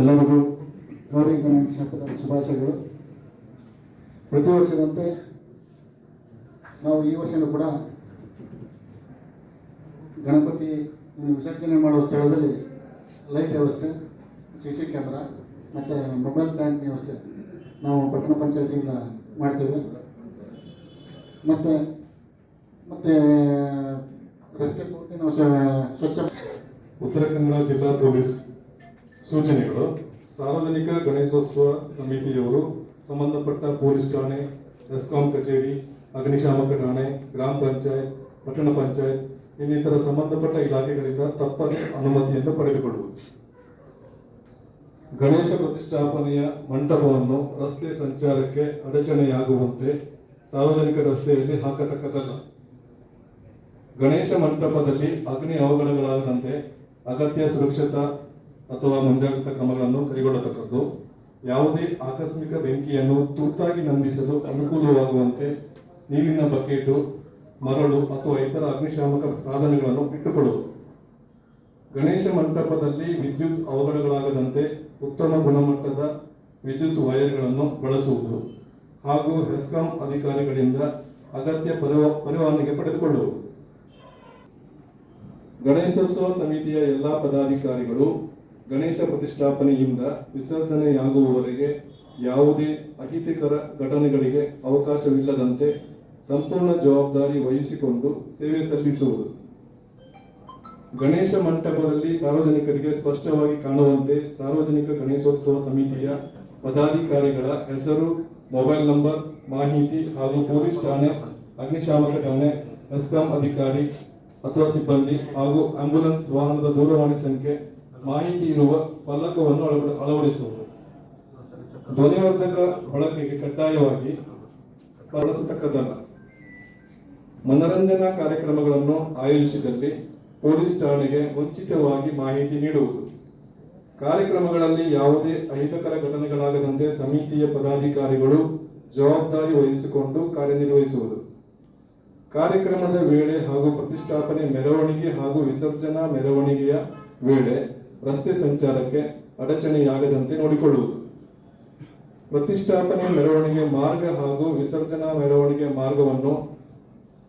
ಎಲ್ಲರಿಗೂ ಗೌರಿ ಗಣೇಶ ಹಬ್ಬದ ಶುಭಾಶಯಗಳು. ಪ್ರತಿ ವರ್ಷದಂತೆ ನಾವು ಈ ವರ್ಷನೂ ಕೂಡ ಗಣಪತಿ ವಿಸರ್ಜನೆ ಮಾಡುವ ಸ್ಥಳದಲ್ಲಿ ಲೈಟ್ ವ್ಯವಸ್ಥೆ, ಸಿ ಸಿ ಕ್ಯಾಮ್ರಾ ಮತ್ತು ಮೊಬೈಲ್ ಟ್ಯಾಂಕ್ ವ್ಯವಸ್ಥೆ ನಾವು ಪಟ್ಟಣ ಪಂಚಾಯತಿಯಿಂದ ಮಾಡ್ತೇವೆ. ಮತ್ತು ಮತ್ತು ರಸ್ತೆ ಪೂರ್ತಿ ನಾವು ಸ್ವಚ್ಛ ಉತ್ತರ ಕನ್ನಡ ಜಿಲ್ಲಾ ಪೊಲೀಸ್ ಸೂಚನೆಗಳು. ಸಾರ್ವಜನಿಕ ಗಣೇಶೋತ್ಸವ ಸಮಿತಿಯವರು ಸಂಬಂಧಪಟ್ಟ ಪೊಲೀಸ್ ಠಾಣೆ, ಎಸ್ಕಾಂ ಕಚೇರಿ, ಅಗ್ನಿಶಾಮಕ ಠಾಣೆ, ಗ್ರಾಮ ಪಂಚಾಯತ್, ಪಟ್ಟಣ ಪಂಚಾಯತ್, ಇನ್ನಿತರ ಸಂಬಂಧಪಟ್ಟ ಇಲಾಖೆಗಳಿಂದ ತಪ್ಪದೆ ಅನುಮತಿಯನ್ನು ಪಡೆದುಕೊಳ್ಳುವುದು. ಗಣೇಶ ಪ್ರತಿಷ್ಠಾಪನೆಯ ಮಂಟಪವನ್ನು ರಸ್ತೆ ಸಂಚಾರಕ್ಕೆ ಅಡಚಣೆಯಾಗುವಂತೆ ಸಾರ್ವಜನಿಕ ರಸ್ತೆಯಲ್ಲಿ ಹಾಕತಕ್ಕದಲ್ಲ ಗಣೇಶ ಮಂಟಪದಲ್ಲಿ ಅಗ್ನಿ ಅವಘಡಗಳಾಗದಂತೆ ಅಗತ್ಯ ಸುರಕ್ಷತಾ ಅಥವಾ ಮುಂಜಾಗ್ರತಾ ಕ್ರಮಗಳನ್ನು ಕೈಗೊಳ್ಳತಕ್ಕದ್ದು, ಯಾವುದೇ ಆಕಸ್ಮಿಕ ಬೆಂಕಿಯನ್ನು ತುರ್ತಾಗಿ ನಂದಿಸಲು ಅನುಕೂಲವಾಗುವಂತೆ ನೀರಿನ ಬಕೆಟು, ಮರಳು ಅಥವಾ ಇತರ ಅಗ್ನಿಶಾಮಕ ಸಾಧನಗಳನ್ನು ಇಟ್ಟುಕೊಳ್ಳುವುದು. ಗಣೇಶ ಮಂಟಪದಲ್ಲಿ ವಿದ್ಯುತ್ ಅವಘಡಗಳಾಗದಂತೆ ಉತ್ತಮ ಗುಣಮಟ್ಟದ ವಿದ್ಯುತ್ ವೈರ್ಗಳನ್ನು ಬಳಸುವುದು ಹಾಗೂ ಹೆಸ್ಕಾಂ ಅಧಿಕಾರಿಗಳಿಂದ ಅಗತ್ಯ ಪರಿವ ಪರಿವಾನಿಗೆ ಪಡೆದುಕೊಳ್ಳುವುದು. ಗಣೇಶೋತ್ಸವ ಸಮಿತಿಯ ಎಲ್ಲ ಪದಾಧಿಕಾರಿಗಳು ಗಣೇಶ ಪ್ರತಿಷ್ಠಾಪನೆಯಿಂದ ವಿಸರ್ಜನೆಯಾಗುವವರೆಗೆ ಯಾವುದೇ ಅಹಿತಕರ ಘಟನೆಗಳಿಗೆ ಅವಕಾಶವಿಲ್ಲದಂತೆ ಸಂಪೂರ್ಣ ಜವಾಬ್ದಾರಿ ವಹಿಸಿಕೊಂಡು ಸೇವೆ ಸಲ್ಲಿಸುವುದು. ಗಣೇಶ ಮಂಟಪದಲ್ಲಿ ಸಾರ್ವಜನಿಕರಿಗೆ ಸ್ಪಷ್ಟವಾಗಿ ಕಾಣುವಂತೆ ಸಾರ್ವಜನಿಕ ಗಣೇಶೋತ್ಸವ ಸಮಿತಿಯ ಪದಾಧಿಕಾರಿಗಳ ಹೆಸರು, ಮೊಬೈಲ್ ನಂಬರ್, ಮಾಹಿತಿ ಹಾಗೂ ಪೊಲೀಸ್ ಠಾಣೆ, ಅಗ್ನಿಶಾಮಕ ಠಾಣೆ ಎಸ್ಕಾಂ ಅಧಿಕಾರಿ ಅಥವಾ ಸಿಬ್ಬಂದಿ ಹಾಗೂ ಆಂಬ್ಯುಲೆನ್ಸ್ ವಾಹನದ ದೂರವಾಣಿ ಸಂಖ್ಯೆ ಮಾಹಿತಿ ಇರುವ ಫಲಕವನ್ನು ಅಳವಡ- ಅಳವಡಿಸುವುದು. ಧ್ವನಿವರ್ಧಕ ಬಳಕೆಗೆ ಕಡ್ಡಾಯವಾಗಿ ಬಳಸತಕ್ಕದ್ದಲ್ಲ. ಮನರಂಜನಾ ಕಾರ್ಯಕ್ರಮಗಳನ್ನು ಆಯೋಜಿಸಿದಲ್ಲಿ ಪೊಲೀಸ್ ಠಾಣೆಗೆ ಮುಂಚಿತವಾಗಿ ಮಾಹಿತಿ ನೀಡುವುದು. ಕಾರ್ಯಕ್ರಮಗಳಲ್ಲಿ ಯಾವುದೇ ಅಹಿತಕರ ಘಟನೆಗಳಾಗದಂತೆ ಸಮಿತಿಯ ಪದಾಧಿಕಾರಿಗಳು ಜವಾಬ್ದಾರಿ ವಹಿಸಿಕೊಂಡು ಕಾರ್ಯನಿರ್ವಹಿಸುವುದು. ಕಾರ್ಯಕ್ರಮದ ವೇಳೆ ಹಾಗೂ ಪ್ರತಿಷ್ಠಾಪನೆ ಮೆರವಣಿಗೆ ಹಾಗೂ ವಿಸರ್ಜನಾ ಮೆರವಣಿಗೆಯ ವೇಳೆ ರಸ್ತೆ ಸಂಚಾರಕ್ಕೆ ಅಡಚಣೆಯಾಗದಂತೆ ನೋಡಿಕೊಳ್ಳುವುದು. ಪ್ರತಿಷ್ಠಾಪನೆ ಮೆರವಣಿಗೆ ಮಾರ್ಗ ಹಾಗೂ ವಿಸರ್ಜನಾ ಮೆರವಣಿಗೆ ಮಾರ್ಗವನ್ನು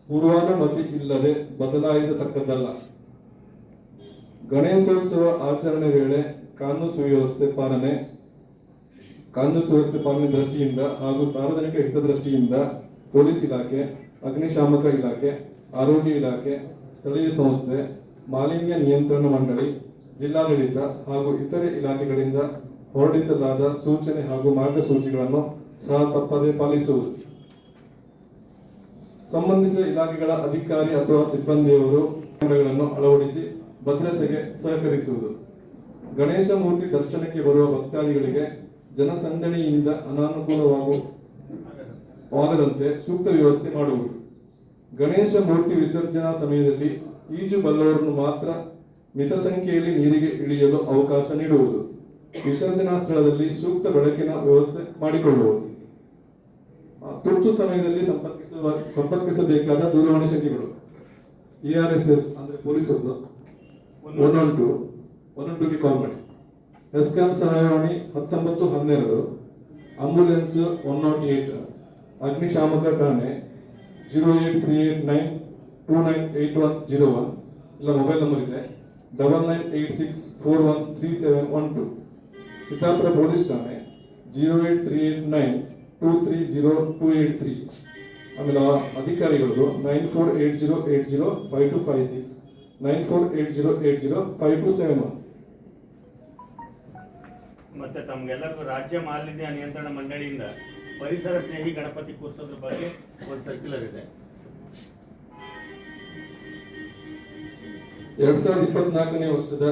ಪೂರ್ವಾನುಮತಿ ಇಲ್ಲದೆ ಬದಲಾಯಿಸತಕ್ಕದ್ದಲ್ಲ. ಗಣೇಶೋತ್ಸವ ಆಚರಣೆ ವೇಳೆ ಕಾನೂನು ಸುವ್ಯವಸ್ಥೆ ಪಾಲನೆ, ಕಾನೂನು ಸುವ್ಯವಸ್ಥೆ ಪಾಲನೆ ದೃಷ್ಟಿಯಿಂದ ಹಾಗೂ ಸಾರ್ವಜನಿಕ ಹಿತದೃಷ್ಟಿಯಿಂದ ಪೊಲೀಸ್ ಇಲಾಖೆ, ಅಗ್ನಿಶಾಮಕ ಇಲಾಖೆ, ಆರೋಗ್ಯ ಇಲಾಖೆ, ಸ್ಥಳೀಯ ಸಂಸ್ಥೆ, ಮಾಲಿನ್ಯ ನಿಯಂತ್ರಣ ಮಂಡಳಿ ಜಿಲ್ಲಾಡಳಿತ ಹಾಗೂ ಇತರೆ ಇಲಾಖೆಗಳಿಂದ ಹೊರಡಿಸಲಾದ ಸೂಚನೆ ಹಾಗೂ ಮಾರ್ಗಸೂಚಿಗಳನ್ನು ಸಹ ತಪ್ಪದೇ ಪಾಲಿಸುವುದು. ಸಂಬಂಧಿಸಿದ ಇಲಾಖೆಗಳ ಅಧಿಕಾರಿ ಅಥವಾ ಸಿಬ್ಬಂದಿಯವರು ಕ್ಯಾಮೆರಾಗಳನ್ನು ಅಳವಡಿಸಿ ಭದ್ರತೆಗೆ ಸಹಕರಿಸುವುದು. ಗಣೇಶ ಮೂರ್ತಿ ದರ್ಶನಕ್ಕೆ ಬರುವ ಭಕ್ತಾದಿಗಳಿಗೆ ಜನಸಂದಣಿಯಿಂದ ಅನಾನುಕೂಲವಾಗು ಆಗದಂತೆ ಸೂಕ್ತ ವ್ಯವಸ್ಥೆ ಮಾಡುವುದು. ಗಣೇಶ ಮೂರ್ತಿ ವಿಸರ್ಜನಾ ಸಮಯದಲ್ಲಿ ಈಜು ಬಲ್ಲವರನ್ನು ಮಾತ್ರ ಮಿತ ಸಂಖ್ಯೆಯಲ್ಲಿ ನೀರಿಗೆ ಇಳಿಯಲು ಅವಕಾಶ ನೀಡುವುದು. ವಿಸರ್ಜನಾ ಸ್ಥಳದಲ್ಲಿ ಸೂಕ್ತ ಬೆಳಕಿನ ವ್ಯವಸ್ಥೆ ಮಾಡಿಕೊಳ್ಳುವುದು. ತುರ್ತು ಸಮಯದಲ್ಲಿ ಸಂಪರ್ಕಿಸ ಸಂಪರ್ಕಿಸಬೇಕಾದ ದೂರವಾಣಿ ಸಂಖ್ಯೆಗಳು. ಇ ಆರ್ ಎಸ್ ಎಸ್ ಅಂದ್ರೆ ಪೊಲೀಸರು ಒನ್ ಟು ಒನ್ ಟುಗೆ ಕಾಲ್ ಮಾಡಿ ಸಹಾಯವಾಣಿ ಹತ್ತೊಂಬತ್ತು ಹನ್ನೆರಡು ಆಂಬುಲೆನ್ಸ್ ಒನ್ ನಾಟ್ ಏಟ್ ಅಗ್ನಿಶಾಮಕ ಠಾಣೆ zero eight three eight nine two nine eight one zero one ಇಲ್ಲ ಮೊಬೈಲ್ ನಂಬರ್ ಇದೆ. Double nine eight six four one three seven one two Siddapur police ಠಾಣೆ zero eight three eight nine two three zero two eight three ಆಮೇಲೆ ಅಧಿಕಾರಿಗಳದ್ದು ಅಧಿಕಾರಿಗಳದು nine four eight zero eight zero five two five six nine four eight zero eight zero five two seven one ಮತ್ತೆ ತಮ್ಗೆಲ್ಲರಿಗೂ ರಾಜ್ಯ ಮಾಲಿನ್ಯ ನಿಯಂತ್ರಣ ಮಂಡಳಿಯಿಂದ ಪರಿಸರ ಸ್ನೇಹಿ ಗಣಪತಿ ಕೂರಿಸೋದ್ರ ಬಗ್ಗೆ ಒಂದು ಸರ್ಕ್ಯುಲರ್ ಇದೆ. ಎರಡ್ ಸಾವಿರದ ಇಪ್ಪತ್ನಾಲ್ಕನೇ ವರ್ಷದ